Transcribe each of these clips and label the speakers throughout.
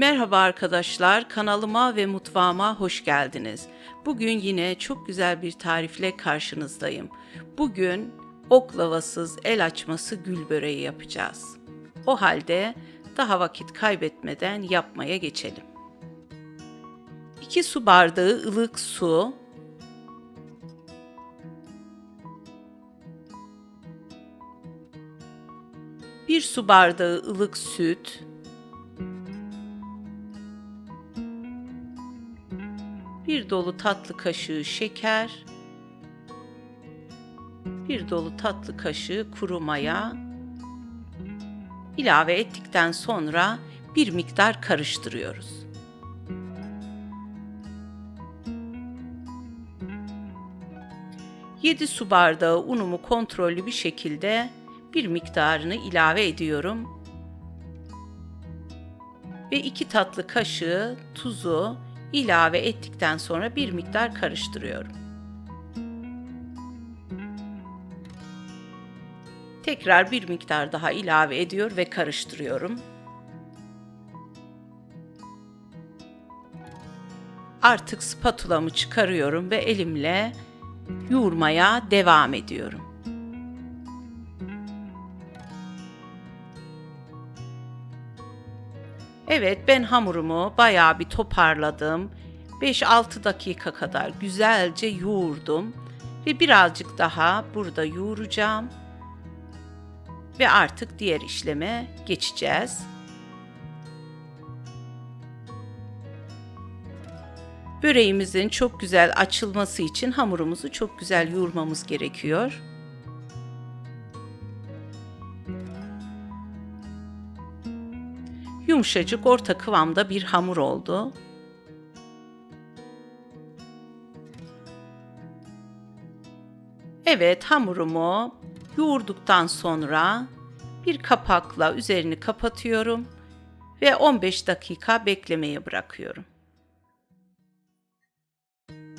Speaker 1: Merhaba arkadaşlar, kanalıma ve mutfağıma hoş geldiniz. Bugün yine çok güzel bir tarifle karşınızdayım. Bugün oklavasız el açması gül böreği yapacağız. O halde daha vakit kaybetmeden yapmaya geçelim. 2 su bardağı ılık su, bir su bardağı ılık süt, dolu tatlı kaşığı şeker, bir dolu tatlı kaşığı kuru maya ilave ettikten sonra bir miktar karıştırıyoruz. Yedi su bardağı unumu kontrollü bir şekilde bir miktarını ilave ediyorum. Ve iki tatlı kaşığı tuzu ilave ettikten sonra bir miktar karıştırıyorum. Tekrar bir miktar daha ilave ediyor ve karıştırıyorum. Artık spatulamı çıkarıyorum ve elimle yoğurmaya devam ediyorum. Evet ben hamurumu bayağı bir toparladım. 5-6 dakika kadar güzelce yoğurdum ve birazcık daha burada yoğuracağım. Ve artık diğer işleme geçeceğiz. Böreğimizin çok güzel açılması için hamurumuzu çok güzel yoğurmamız gerekiyor. Yumuşacık orta kıvamda bir hamur oldu. Evet hamurumu yoğurduktan sonra bir kapakla üzerini kapatıyorum ve 15 dakika beklemeye bırakıyorum.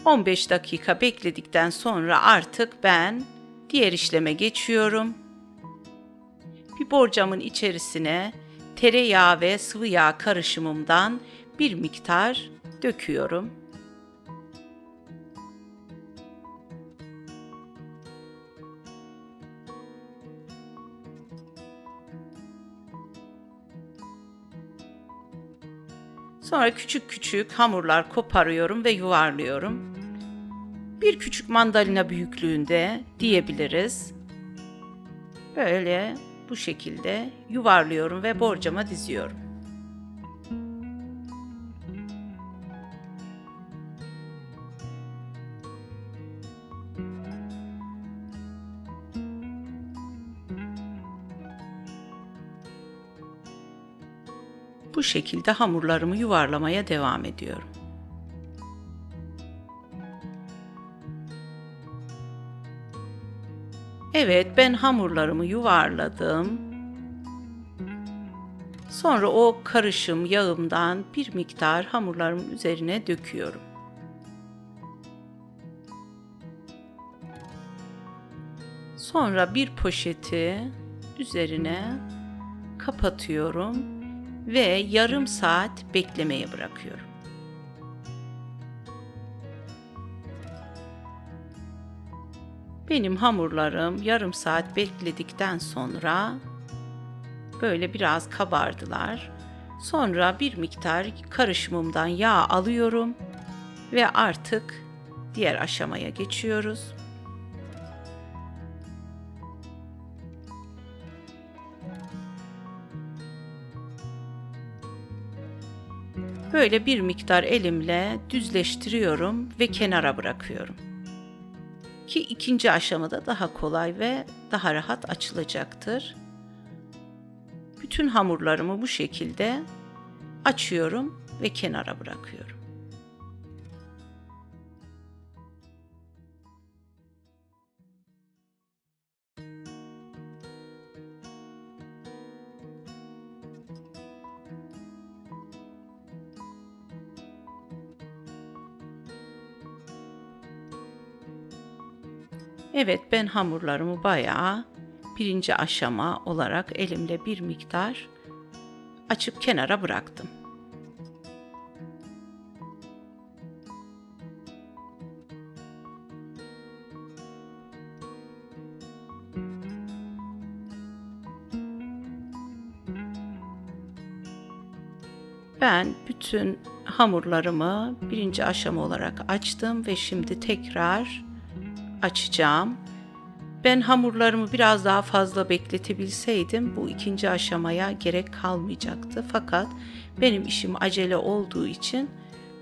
Speaker 1: 15 dakika bekledikten sonra artık ben diğer işleme geçiyorum. Bir borcamın içerisine tereyağı ve sıvı yağ karışımımdan bir miktar döküyorum. Sonra küçük küçük hamurlar koparıyorum ve yuvarlıyorum. Bir küçük mandalina büyüklüğünde diyebiliriz. Böyle bu şekilde yuvarlıyorum ve borcama diziyorum. Bu şekilde hamurlarımı yuvarlamaya devam ediyorum. Evet, ben hamurlarımı yuvarladım. Sonra o karışım yağımdan bir miktar hamurlarımın üzerine döküyorum. Sonra bir poşeti üzerine kapatıyorum ve yarım saat beklemeye bırakıyorum. Benim hamurlarım yarım saat bekledikten sonra böyle biraz kabardılar. Sonra bir miktar karışımımdan yağ alıyorum ve artık diğer aşamaya geçiyoruz. Böyle bir miktar elimle düzleştiriyorum ve kenara bırakıyorum. Ki ikinci aşamada daha kolay ve daha rahat açılacaktır. Bütün hamurlarımı bu şekilde açıyorum ve kenara bırakıyorum. Evet ben hamurlarımı bayağı birinci aşama olarak elimle bir miktar açıp kenara bıraktım. Ben bütün hamurlarımı birinci aşama olarak açtım ve şimdi tekrar açacağım. Ben hamurlarımı biraz daha fazla bekletebilseydim bu ikinci aşamaya gerek kalmayacaktı. Fakat benim işim acele olduğu için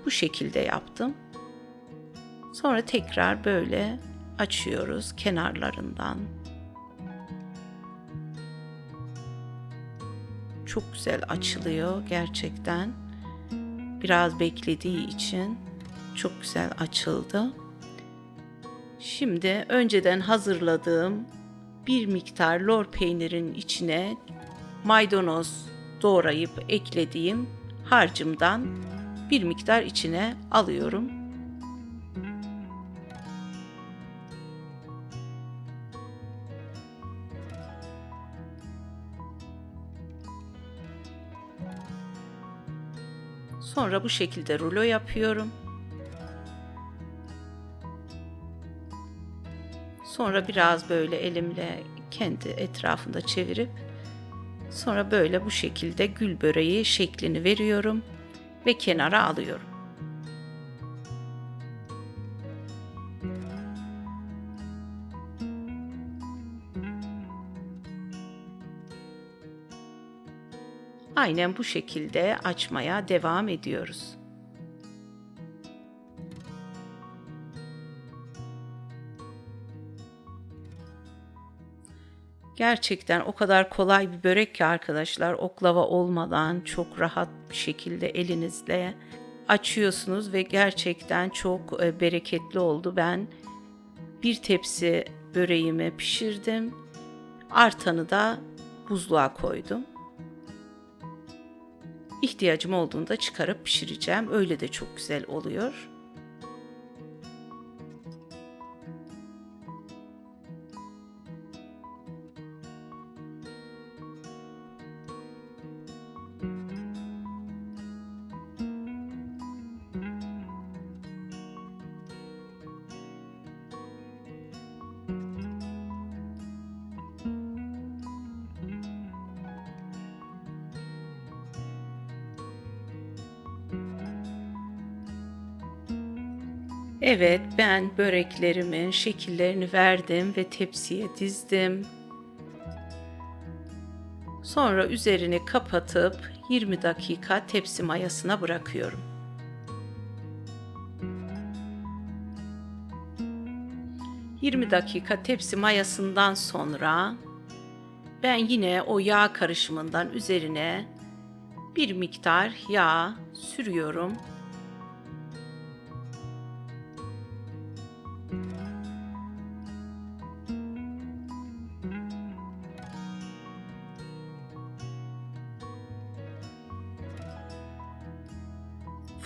Speaker 1: bu şekilde yaptım. Sonra tekrar böyle açıyoruz kenarlarından. Çok güzel açılıyor gerçekten. Biraz beklediği için çok güzel açıldı. Şimdi önceden hazırladığım bir miktar lor peynirin içine maydanoz doğrayıp eklediğim harcımdan bir miktar içine alıyorum. Sonra bu şekilde rulo yapıyorum. Sonra biraz böyle elimle kendi etrafında çevirip sonra böyle bu şekilde gül böreği şeklini veriyorum ve kenara alıyorum. Aynen bu şekilde açmaya devam ediyoruz. Gerçekten o kadar kolay bir börek ki arkadaşlar oklava olmadan çok rahat bir şekilde elinizle açıyorsunuz ve gerçekten çok e, bereketli oldu. Ben bir tepsi böreğimi pişirdim. Artanı da buzluğa koydum. İhtiyacım olduğunda çıkarıp pişireceğim. Öyle de çok güzel oluyor. Evet, ben böreklerimin şekillerini verdim ve tepsiye dizdim. Sonra üzerini kapatıp 20 dakika tepsi mayasına bırakıyorum. ...20 dakika tepsi mayasından sonra... ...ben yine o yağ karışımından üzerine... ...bir miktar yağ sürüyorum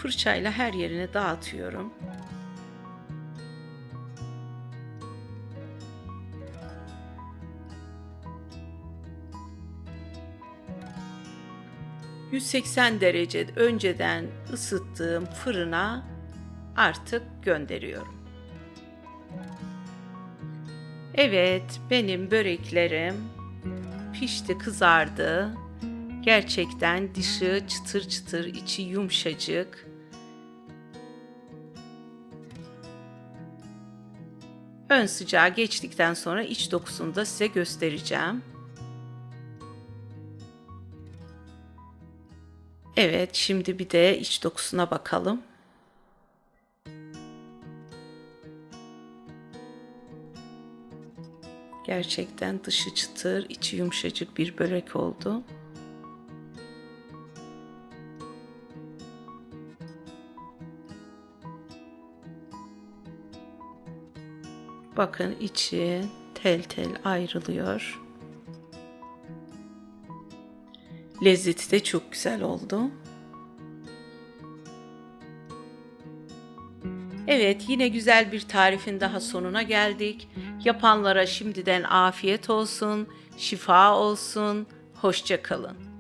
Speaker 1: fırçayla her yerine dağıtıyorum. ...180 derece önceden ısıttığım fırına artık gönderiyorum. Evet, benim böreklerim pişti, kızardı. Gerçekten dışı çıtır çıtır, içi yumuşacık. Ön sıcağı geçtikten sonra iç dokusunu da size göstereceğim. Evet, şimdi bir de iç dokusuna bakalım. Gerçekten dışı çıtır, içi yumuşacık bir börek oldu. Bakın içi tel tel ayrılıyor. Lezzeti de çok güzel oldu. Evet, yine güzel bir tarifin daha sonuna geldik. Yapanlara şimdiden afiyet olsun, şifa olsun. Hoşça kalın.